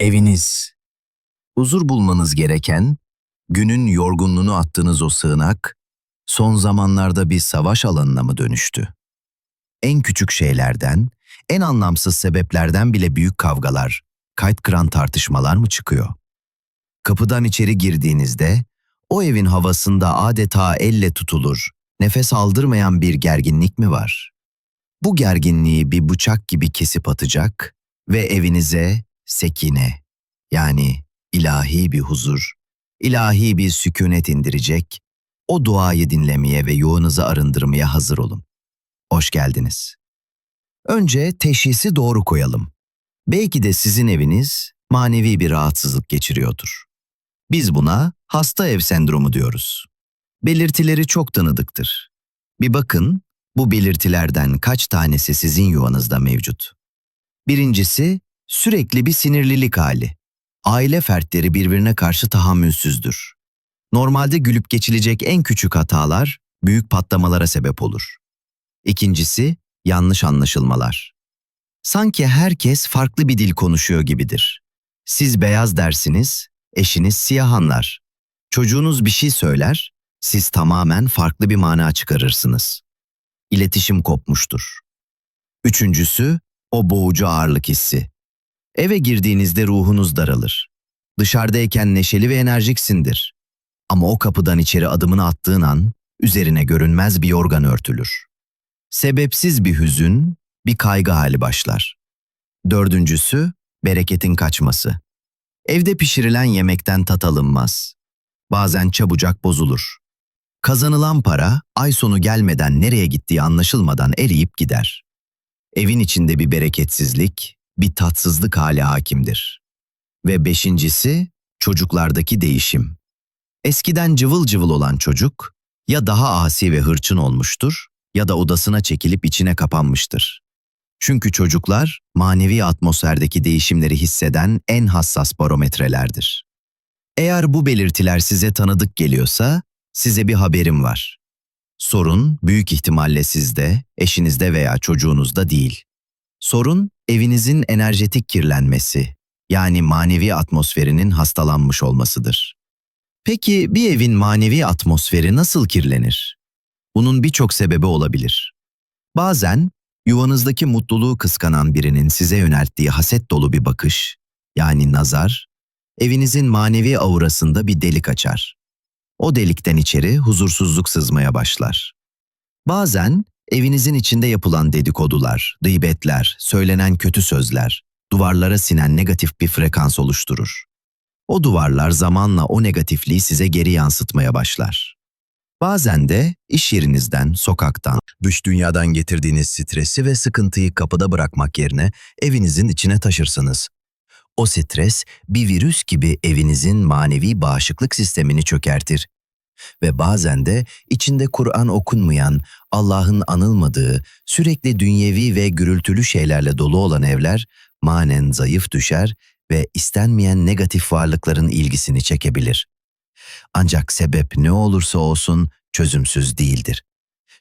Eviniz. Huzur bulmanız gereken, günün yorgunluğunu attığınız o sığınak, son zamanlarda bir savaş alanına mı dönüştü? En küçük şeylerden, en anlamsız sebeplerden bile büyük kavgalar, kayıt kıran tartışmalar mı çıkıyor? Kapıdan içeri girdiğinizde, o evin havasında adeta elle tutulur, nefes aldırmayan bir gerginlik mi var? Bu gerginliği bir bıçak gibi kesip atacak ve evinize sekine yani ilahi bir huzur, ilahi bir sükunet indirecek, o duayı dinlemeye ve yoğunuzu arındırmaya hazır olun. Hoş geldiniz. Önce teşhisi doğru koyalım. Belki de sizin eviniz manevi bir rahatsızlık geçiriyordur. Biz buna hasta ev sendromu diyoruz. Belirtileri çok tanıdıktır. Bir bakın, bu belirtilerden kaç tanesi sizin yuvanızda mevcut? Birincisi, sürekli bir sinirlilik hali. Aile fertleri birbirine karşı tahammülsüzdür. Normalde gülüp geçilecek en küçük hatalar büyük patlamalara sebep olur. İkincisi, yanlış anlaşılmalar. Sanki herkes farklı bir dil konuşuyor gibidir. Siz beyaz dersiniz, eşiniz siyah anlar. Çocuğunuz bir şey söyler, siz tamamen farklı bir mana çıkarırsınız. İletişim kopmuştur. Üçüncüsü, o boğucu ağırlık hissi. Eve girdiğinizde ruhunuz daralır. Dışarıdayken neşeli ve enerjiksindir. Ama o kapıdan içeri adımını attığın an, üzerine görünmez bir yorgan örtülür. Sebepsiz bir hüzün, bir kaygı hali başlar. Dördüncüsü, bereketin kaçması. Evde pişirilen yemekten tat alınmaz. Bazen çabucak bozulur. Kazanılan para ay sonu gelmeden nereye gittiği anlaşılmadan eriyip gider. Evin içinde bir bereketsizlik, bir tatsızlık hali hakimdir. Ve beşincisi çocuklardaki değişim. Eskiden cıvıl cıvıl olan çocuk ya daha asi ve hırçın olmuştur ya da odasına çekilip içine kapanmıştır. Çünkü çocuklar manevi atmosferdeki değişimleri hisseden en hassas barometrelerdir. Eğer bu belirtiler size tanıdık geliyorsa size bir haberim var. Sorun büyük ihtimalle sizde, eşinizde veya çocuğunuzda değil. Sorun evinizin enerjetik kirlenmesi, yani manevi atmosferinin hastalanmış olmasıdır. Peki bir evin manevi atmosferi nasıl kirlenir? Bunun birçok sebebi olabilir. Bazen yuvanızdaki mutluluğu kıskanan birinin size yönelttiği haset dolu bir bakış, yani nazar, evinizin manevi aurasında bir delik açar. O delikten içeri huzursuzluk sızmaya başlar. Bazen evinizin içinde yapılan dedikodular, gıybetler, söylenen kötü sözler, duvarlara sinen negatif bir frekans oluşturur. O duvarlar zamanla o negatifliği size geri yansıtmaya başlar. Bazen de iş yerinizden, sokaktan, dış dünyadan getirdiğiniz stresi ve sıkıntıyı kapıda bırakmak yerine evinizin içine taşırsınız. O stres bir virüs gibi evinizin manevi bağışıklık sistemini çökertir. Ve bazen de içinde Kur'an okunmayan, Allah'ın anılmadığı, sürekli dünyevi ve gürültülü şeylerle dolu olan evler manen zayıf düşer ve istenmeyen negatif varlıkların ilgisini çekebilir. Ancak sebep ne olursa olsun çözümsüz değildir.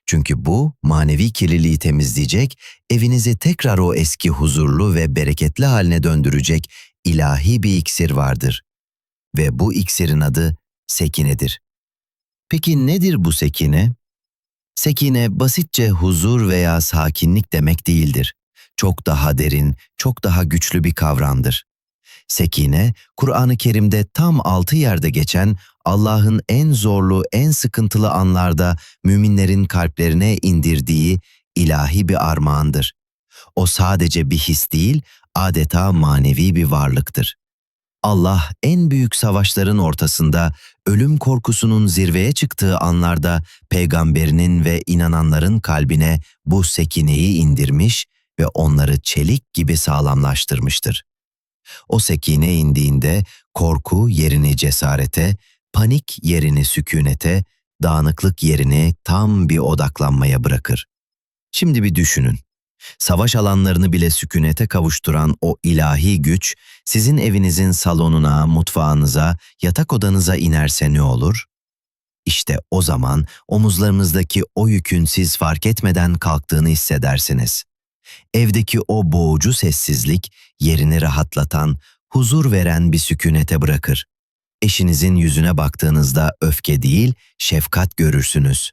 Çünkü bu manevi kirliliği temizleyecek, evinizi tekrar o eski huzurlu ve bereketli haline döndürecek ilahi bir iksir vardır. Ve bu iksirin adı sekinedir. Peki nedir bu sekine? Sekine basitçe huzur veya sakinlik demek değildir. Çok daha derin, çok daha güçlü bir kavramdır. Sekine, Kur'an-ı Kerim'de tam altı yerde geçen Allah'ın en zorlu, en sıkıntılı anlarda müminlerin kalplerine indirdiği ilahi bir armağandır. O sadece bir his değil, adeta manevi bir varlıktır. Allah en büyük savaşların ortasında ölüm korkusunun zirveye çıktığı anlarda peygamberinin ve inananların kalbine bu sekineyi indirmiş ve onları çelik gibi sağlamlaştırmıştır. O sekine indiğinde korku yerini cesarete, panik yerini sükunete, dağınıklık yerini tam bir odaklanmaya bırakır. Şimdi bir düşünün. Savaş alanlarını bile sükunete kavuşturan o ilahi güç sizin evinizin salonuna, mutfağınıza, yatak odanıza inerse ne olur? İşte o zaman omuzlarınızdaki o yükün siz fark etmeden kalktığını hissedersiniz. Evdeki o boğucu sessizlik yerini rahatlatan, huzur veren bir sükunete bırakır. Eşinizin yüzüne baktığınızda öfke değil, şefkat görürsünüz.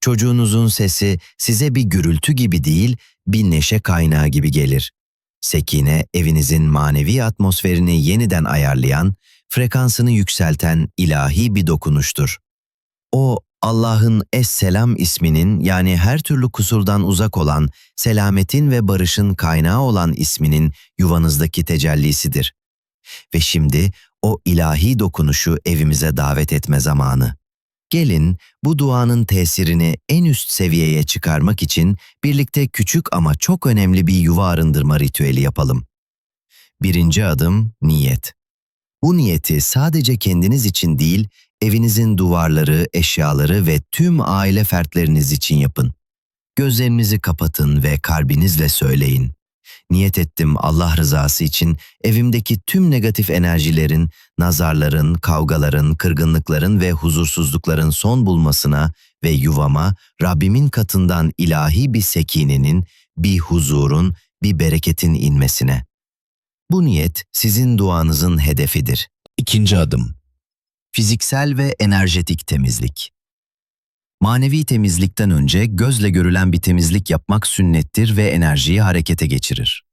Çocuğunuzun sesi size bir gürültü gibi değil, bir neşe kaynağı gibi gelir. Sekine evinizin manevi atmosferini yeniden ayarlayan, frekansını yükselten ilahi bir dokunuştur. O Allah'ın Es-Selam isminin yani her türlü kusurdan uzak olan, selametin ve barışın kaynağı olan isminin yuvanızdaki tecellisidir. Ve şimdi o ilahi dokunuşu evimize davet etme zamanı. Gelin bu duanın tesirini en üst seviyeye çıkarmak için birlikte küçük ama çok önemli bir yuva arındırma ritüeli yapalım. Birinci adım niyet. Bu niyeti sadece kendiniz için değil, evinizin duvarları, eşyaları ve tüm aile fertleriniz için yapın. Gözlerinizi kapatın ve kalbinizle söyleyin. Niyet ettim Allah rızası için evimdeki tüm negatif enerjilerin, nazarların, kavgaların, kırgınlıkların ve huzursuzlukların son bulmasına ve yuvama Rabbimin katından ilahi bir sekinenin, bir huzurun, bir bereketin inmesine. Bu niyet sizin duanızın hedefidir. İkinci adım. Fiziksel ve enerjetik temizlik. Manevi temizlikten önce gözle görülen bir temizlik yapmak sünnettir ve enerjiyi harekete geçirir.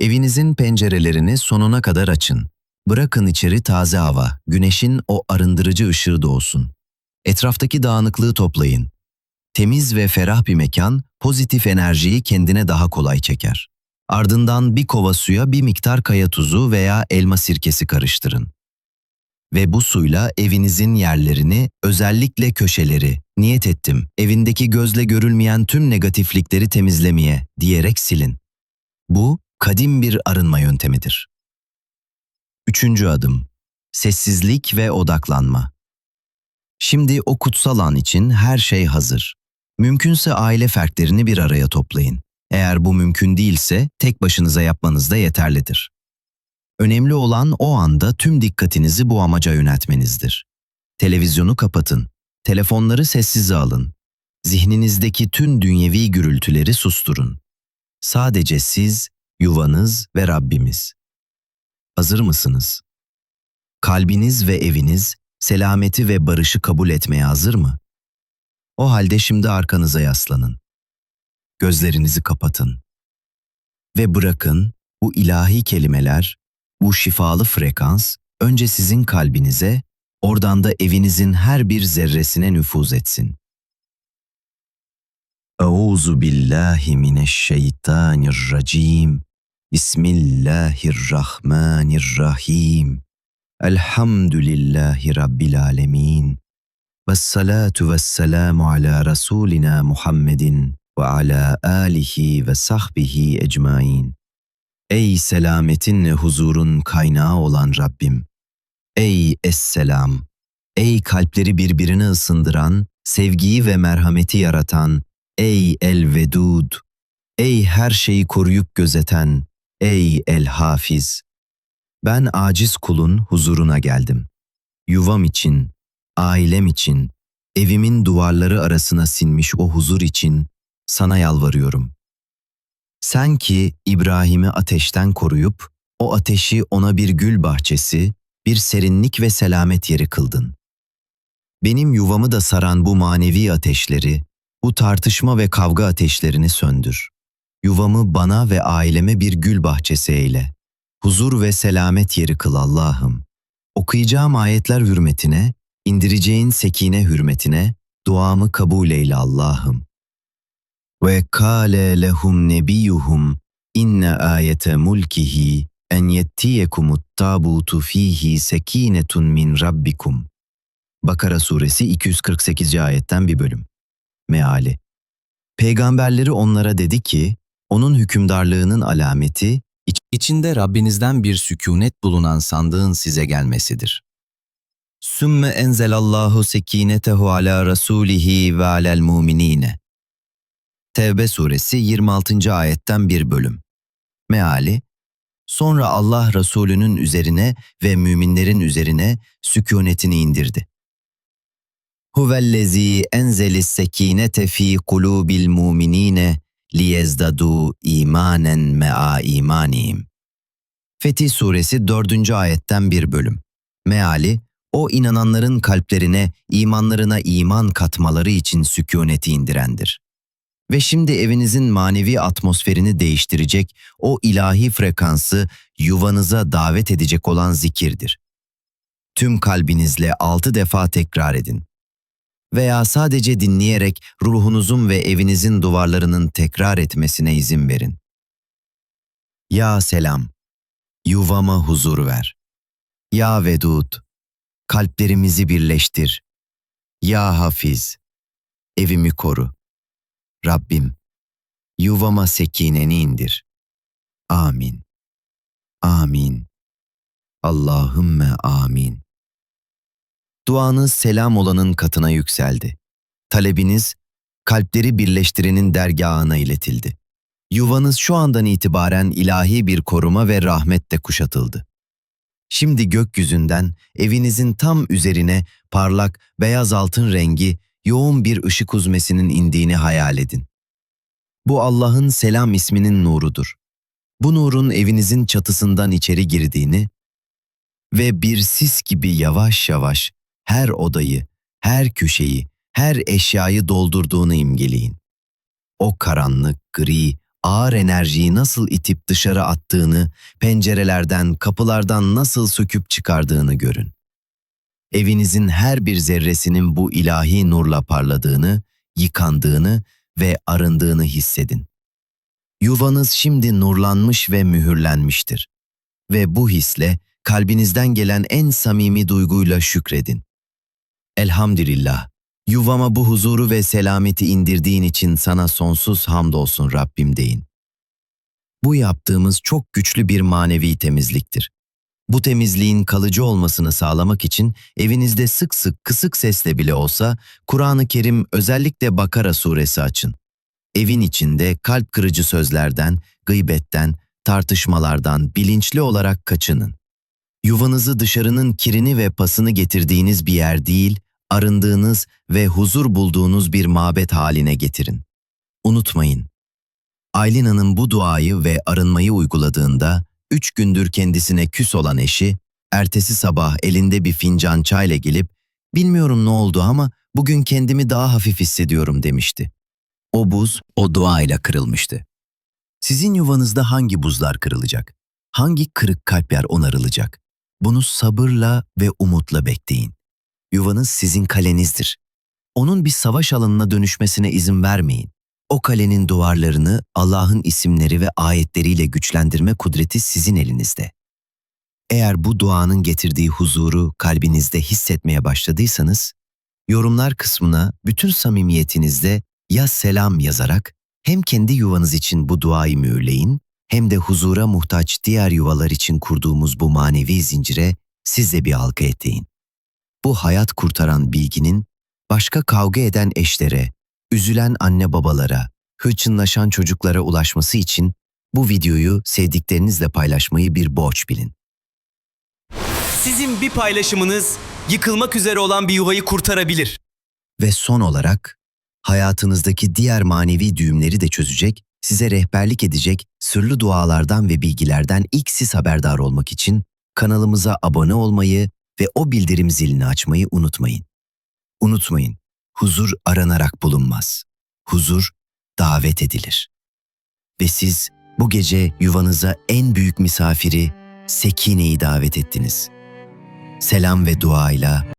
Evinizin pencerelerini sonuna kadar açın. Bırakın içeri taze hava, güneşin o arındırıcı ışığı doğsun. Etraftaki dağınıklığı toplayın. Temiz ve ferah bir mekan pozitif enerjiyi kendine daha kolay çeker. Ardından bir kova suya bir miktar kaya tuzu veya elma sirkesi karıştırın. Ve bu suyla evinizin yerlerini, özellikle köşeleri, niyet ettim, evindeki gözle görülmeyen tüm negatiflikleri temizlemeye diyerek silin. Bu, kadim bir arınma yöntemidir. Üçüncü adım, sessizlik ve odaklanma. Şimdi o kutsal an için her şey hazır. Mümkünse aile fertlerini bir araya toplayın. Eğer bu mümkün değilse tek başınıza yapmanız da yeterlidir. Önemli olan o anda tüm dikkatinizi bu amaca yöneltmenizdir. Televizyonu kapatın, telefonları sessize alın. Zihninizdeki tüm dünyevi gürültüleri susturun. Sadece siz, yuvanız ve Rabbimiz. Hazır mısınız? Kalbiniz ve eviniz selameti ve barışı kabul etmeye hazır mı? O halde şimdi arkanıza yaslanın. Gözlerinizi kapatın. Ve bırakın bu ilahi kelimeler, bu şifalı frekans önce sizin kalbinize, oradan da evinizin her bir zerresine nüfuz etsin. Euzu billahi mineşşeytanirracim. Bismillahirrahmanirrahim. Elhamdülillahi Rabbil alemin. Vessalatu vesselamu ala Rasulina Muhammedin ve ala alihi ve sahbihi ecmain. Ey selametin ve huzurun kaynağı olan Rabbim! Ey Esselam! Ey kalpleri birbirine ısındıran, sevgiyi ve merhameti yaratan, ey El-Vedud! Ey her şeyi koruyup gözeten, ey El-Hafiz! Ben aciz kulun huzuruna geldim. Yuvam için, ailem için, evimin duvarları arasına sinmiş o huzur için sana yalvarıyorum. Sen ki İbrahim'i ateşten koruyup, o ateşi ona bir gül bahçesi, bir serinlik ve selamet yeri kıldın. Benim yuvamı da saran bu manevi ateşleri, bu tartışma ve kavga ateşlerini söndür. Yuvamı bana ve aileme bir gül bahçesi eyle. Huzur ve selamet yeri kıl Allah'ım. Okuyacağım ayetler hürmetine, indireceğin sekine hürmetine, duamı kabul eyle Allah'ım. Ve kâle lehum nebiyuhum inne ayete mulkihi en yettiyekumut tabutu fihi sekinetun min rabbikum. Bakara suresi 248. ayetten bir bölüm. Meali. Peygamberleri onlara dedi ki, onun hükümdarlığının alameti, iç- içinde Rabbinizden bir sükunet bulunan sandığın size gelmesidir. Sümme enzelallahu sekinetehu ala rasulihi ve alel muminine. Tevbe suresi 26. ayetten bir bölüm. Meali, sonra Allah Resulü'nün üzerine ve müminlerin üzerine sükunetini indirdi. Huvellezî enzelis sekinete fî kulûbil muminîne liyezdadû imanen mea imanihim. Fetih Suresi 4. ayetten bir bölüm. Meali, o inananların kalplerine, imanlarına iman katmaları için sükuneti indirendir. Ve şimdi evinizin manevi atmosferini değiştirecek o ilahi frekansı yuvanıza davet edecek olan zikirdir. Tüm kalbinizle altı defa tekrar edin. Veya sadece dinleyerek ruhunuzun ve evinizin duvarlarının tekrar etmesine izin verin. Ya selam, yuvama huzur ver. Ya Vedud, kalplerimizi birleştir. Ya Hafiz, evimi koru. Rabbim, yuvama sekineni indir. Amin. Amin. Allahümme amin. Duanız selam olanın katına yükseldi. Talebiniz, kalpleri birleştirenin dergahına iletildi. Yuvanız şu andan itibaren ilahi bir koruma ve rahmetle kuşatıldı. Şimdi gökyüzünden evinizin tam üzerine parlak beyaz altın rengi yoğun bir ışık uzmesinin indiğini hayal edin. Bu Allah'ın selam isminin nurudur. Bu nurun evinizin çatısından içeri girdiğini ve bir sis gibi yavaş yavaş her odayı, her köşeyi, her eşyayı doldurduğunu imgeleyin. O karanlık, gri, ağır enerjiyi nasıl itip dışarı attığını, pencerelerden, kapılardan nasıl söküp çıkardığını görün. Evinizin her bir zerresinin bu ilahi nurla parladığını, yıkandığını ve arındığını hissedin. Yuvanız şimdi nurlanmış ve mühürlenmiştir. Ve bu hisle kalbinizden gelen en samimi duyguyla şükredin. Elhamdülillah, yuvama bu huzuru ve selameti indirdiğin için sana sonsuz hamdolsun Rabbim deyin. Bu yaptığımız çok güçlü bir manevi temizliktir. Bu temizliğin kalıcı olmasını sağlamak için evinizde sık sık kısık sesle bile olsa Kur'an-ı Kerim özellikle Bakara suresi açın. Evin içinde kalp kırıcı sözlerden, gıybetten, tartışmalardan bilinçli olarak kaçının. Yuvanızı dışarının kirini ve pasını getirdiğiniz bir yer değil, arındığınız ve huzur bulduğunuz bir mabet haline getirin. Unutmayın, Aylin Hanım bu duayı ve arınmayı uyguladığında, üç gündür kendisine küs olan eşi, ertesi sabah elinde bir fincan çayla gelip, bilmiyorum ne oldu ama bugün kendimi daha hafif hissediyorum demişti. O buz o duayla kırılmıştı. Sizin yuvanızda hangi buzlar kırılacak? Hangi kırık kalpler onarılacak? Bunu sabırla ve umutla bekleyin. Yuvanız sizin kalenizdir. Onun bir savaş alanına dönüşmesine izin vermeyin. O kalenin duvarlarını Allah'ın isimleri ve ayetleriyle güçlendirme kudreti sizin elinizde. Eğer bu duanın getirdiği huzuru kalbinizde hissetmeye başladıysanız, yorumlar kısmına bütün samimiyetinizle ya selam yazarak hem kendi yuvanız için bu duayı mühürleyin, hem de huzura muhtaç diğer yuvalar için kurduğumuz bu manevi zincire siz de bir halka eteyin. Bu hayat kurtaran bilginin başka kavga eden eşlere, üzülen anne babalara, hırçınlaşan çocuklara ulaşması için bu videoyu sevdiklerinizle paylaşmayı bir borç bilin. Sizin bir paylaşımınız yıkılmak üzere olan bir yuvayı kurtarabilir. Ve son olarak hayatınızdaki diğer manevi düğümleri de çözecek, size rehberlik edecek sırlı dualardan ve bilgilerden ilk siz haberdar olmak için kanalımıza abone olmayı ve o bildirim zilini açmayı unutmayın. Unutmayın, huzur aranarak bulunmaz. Huzur davet edilir. Ve siz bu gece yuvanıza en büyük misafiri Sekine'yi davet ettiniz. Selam ve duayla